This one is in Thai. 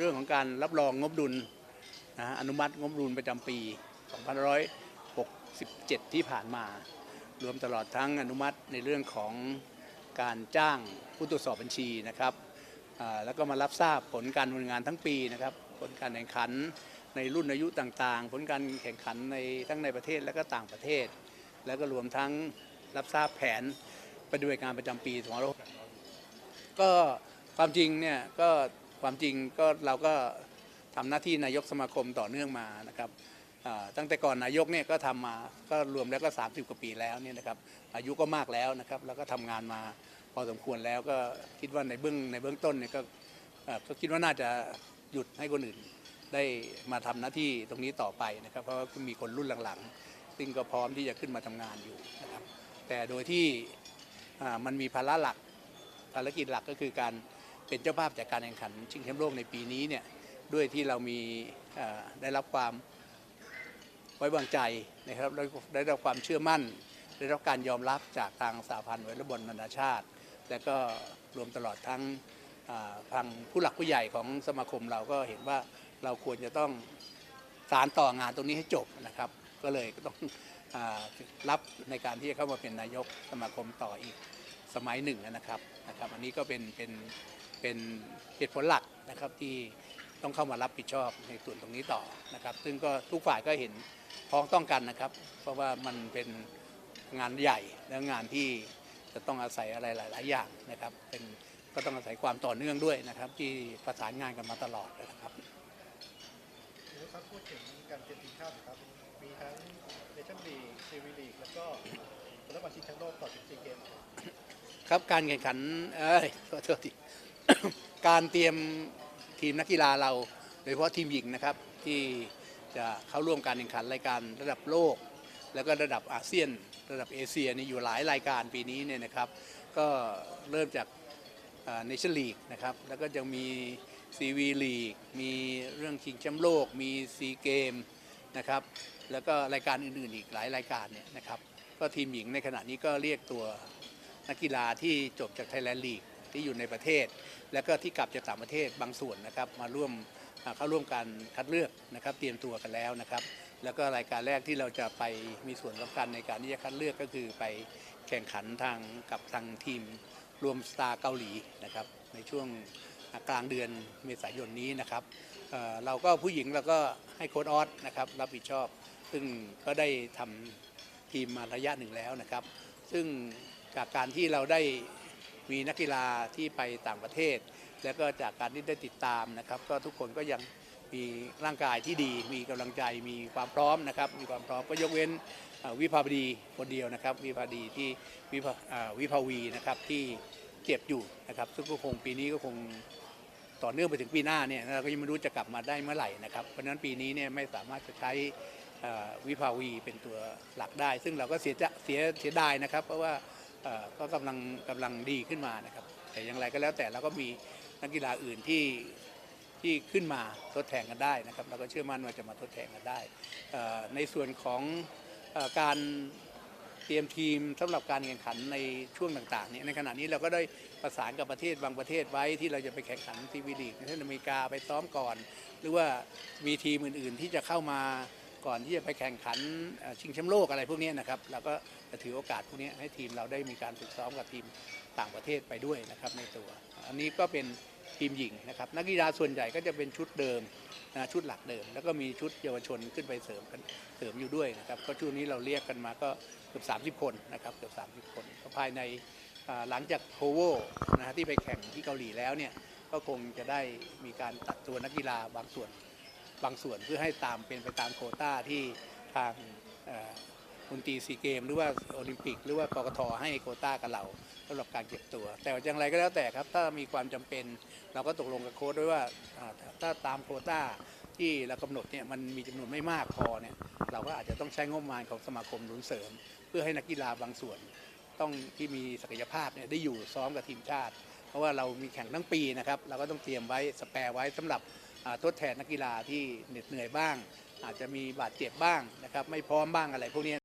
เรื่องของการรับรองงบดุลนะอนุมัติงบดุลประจำปี 2567 ที่ผ่านมา รวมตลอดทั้งอนุมัติในเรื่องของการจ้างผู้ตรวจสอบบัญชีนะครับแล้วก็มารับทราบผลการดำเนินงานทั้งปีนะครับ ผลการแข่งขันในรุ่นอายุต่างๆ ผลการแข่งขันในทั้งในประเทศและก็ต่างประเทศ แล้วก็รวมทั้งรับทราบแผนปฏิบัติการประจำปี2566ก็ความจริงเนี่ยก็ ความจริงก็เราก็ทำหน้าที่นายกสมาคมต่อเนื่องมานะครับตั้งแต่ก่อนนายกเนี่ยก็ทำมาก็รวมแล้วก็ 30 กว่าปีแล้วเนี่ยนะครับอายุก็มากแล้วนะครับแล้วก็ทำงานมาพอสมควรแล้วก็คิดว่าในเบื้องในเบื้องต้นเนี่ยก็ก็คิดว่าน่าจะหยุดให้คนอื่นได้มาทำหน้าที่ตรงนี้ต่อไปนะครับ เพราะว่ามีคนรุ่นหลังๆ ซึ่งก็พร้อมที่จะขึ้นมาทำงานอยู่นะครับแต่โดยที่มันมีภาระหลักภารกิจหลักก็คือการ เป็นเจ้าภาพจากการแข่งขันชิงแชมป์โลกในปีนี้เนี่ยด้วยที่เรามีได้รับความไว้วางใจนะครับได้รับความเชื่อมั่น ได้รับการยอมรับจากทางสหพันธ์วอลเลย์บอลนานาชาติ และก็รวมตลอดทั้งทางผู้หลักผู้ใหญ่ของสมาคมเราก็เห็นว่าเราควรจะต้องสารต่องานตรงนี้ให้จบนะครับ ก็เลยก็ต้องอรับในการที่จะเข้ามาเป็นนายกสมาคมต่ออีกสมัยหนึ่งนะครับนะครับ อันนี้ก็เป็นเป็น เป็นเหตุผลหลักนะครับที่ต้องเข้ามารับผิดชอบในส่วนตรงนี้ต่อนะครับ ซึ่งก็ทุกฝ่ายก็เห็นพ้องต้องกันนะครับ เพราะว่ามันเป็นงานใหญ่และงานที่จะต้องอาศัยอะไรหลาย ๆ อย่างนะครับเป็นก็ต้องอาศัยความต่อเนื่องด้วยนะครับ ที่ประสานงานกันมาตลอดนะครับหรือครับพูดถึงการเตรียมทีมชาตินะครับมีทั้งเนชั่นลีกซีวีลีกแล้วก็วอลเลย์บอลชิงแชมป์โลกต่อถึงซีเกมส์ครับการแข่งขันเอ้ยขอโทษที การเตรียมทีมนักกีฬาเราโดยเฉพาะทีมหญิงนะครับที่จะเข้าร่วมการแข่งขันรายการระดับโลก แล้วก็ระดับอาเซียน ระดับเอเชียนี่อยู่หลายรายการปีนี้เนี่ยนะครับ ก็เริ่มจากเนชั่นลีกนะครับแล้วก็จะมีซีวีลีกมีเรื่องชิงแชมป์โลก มีซีเกมนะครับแล้วก็รายการอื่นๆอีกหลายรายการเนี่ยนะครับก็ทีมหญิงในขณะนี้ก็เรียกตัวนักกีฬาที่จบจากไทยแลนด์ลีก ที่อยู่ในประเทศ แล้วก็ที่กลับจากต่างประเทศบางส่วนนะครับมาร่วมเข้าร่วมการคัดเลือกนะครับเตรียมตัวกันแล้วนะครับ แล้วก็รายการแรกที่เราจะไปมีส่วนสำคัญในการที่จะคัดเลือกก็คือไปแข่งขันทางกับทางทีมรวมสตาร์เกาหลีนะครับในช่วงกลางเดือนเมษายนนี้นะครับเเราก็ผู้หญิงเราก็ให้โค้ดออสนะครับรับผิดชอบ ซึ่งก็ได้ทำทีมมาระยะหนึ่งแล้วนะครับ ซึ่งจากการที่เราได้ มีนักกีฬาที่ไปต่างประเทศ แล้วก็จากการที่ได้ติดตามนะครับ ก็ทุกคนก็ยังมีร่างกายที่ดี มีกำลังใจมีความพร้อมนะครับ มีความพร้อมก็ยกเว้นวิภาวดีคนเดียวนะครับ วิภาวดีที่วิภาวิภาวีนะครับที่เจ็บอยู่นะครับ ซึ่งก็คงปีนี้ก็คงต่อเนื่องไปถึงปีหน้าเนี่ยเราก็ยังไม่รู้จะกลับมาได้เมื่อไหร่นะครับเพราะฉะนั้นปีนี้เนี่ยไม่สามารถจะใช้วิภาวีเป็นตัวหลักได้ ซึ่งเราก็เสียจะเสียเสียดายนะครับ เพราะว่า ก็กำลังกำลังดีขึ้นมานะครับ แต่อย่างไรก็แล้วแต่เราก็มีนักกีฬาอื่นที่ที่ขึ้นมาทดแทนกันได้นะครับเราก็เชื่อมั่นว่าจะมาทดแทนกันได้ ในส่วนของอการเตรียมทีมสำหรับการแข่งขันในช่วงต่างๆเนี่ยในขณะนี้เราก็ได้ประสานกับประเทศบางประเทศไว้ที่เราจะไปแข่งขันทีวีลีกเช่นอเมริกาไปซ้อมก่อน หรือว่ามีทีมอื่นๆที่จะเข้ามา ก่อนที่จะไปแข่งขันชิงแชมป์โลกอะไรพวกนี้นะครับเราก็จะถือโอกาสพวกนี้ให้ทีมเราได้มีการฝึกซ้อมกับทีมต่างประเทศไปด้วยนะครับในตัว อันนี้ก็เป็นทีมหญิงนะครับนักกีฬาส่วนใหญ่ก็จะเป็นชุดเดิมนะชุดหลักเดิม แล้วก็มีชุดเยาวชนขึ้นไปเสริมกันเสริมอยู่ด้วยนะครับก็ช่วงนี้เราเรียกกันมาก็เกือบ 30 คนนะครับเกือบ 30 คนก็ภายในหลังจากโคโวนะฮะที่ไปแข่งที่เกาหลีแล้วเนี่ยก็คงจะได้มีการตัดตัวนักกีฬาบางส่วน บางส่วนเพื่อให้ตามเป็นไปตามโควต้าที่ทางอ่อมนตรีซีเกม หรือว่าโอลิมปิก หรือว่ากกทให้โควต้ากับเราสำหรับการเก็บตัว แต่อย่างไรก็แล้วแต่ครับ ถ้ามีความจำเป็นเราก็ตกลงกับโค้ชด้วยว่าถ้าตามโควต้าที่เรากำหนดเนี่ยมันมีจำนวนไม่มากพอเนี่ยเราก็อาจจะต้องใช้งบประมาณของสมาคมหนุนเสริม เพื่อให้นักกีฬาบางส่วนต้องที่มีศักยภาพเนี่ยได้อยู่ซ้อมกับทีมชาติ เพราะว่าเรามีแข่งทั้งปีนะครับ เราก็ต้องเตรียมไว้สแปร์ไว้สำหรับ ทดแทนนักกีฬาที่เหน็ดเหนื่อยบ้าง อาจจะมีบาดเจ็บบ้างนะครับไม่พร้อมบ้างอะไรพวกนี้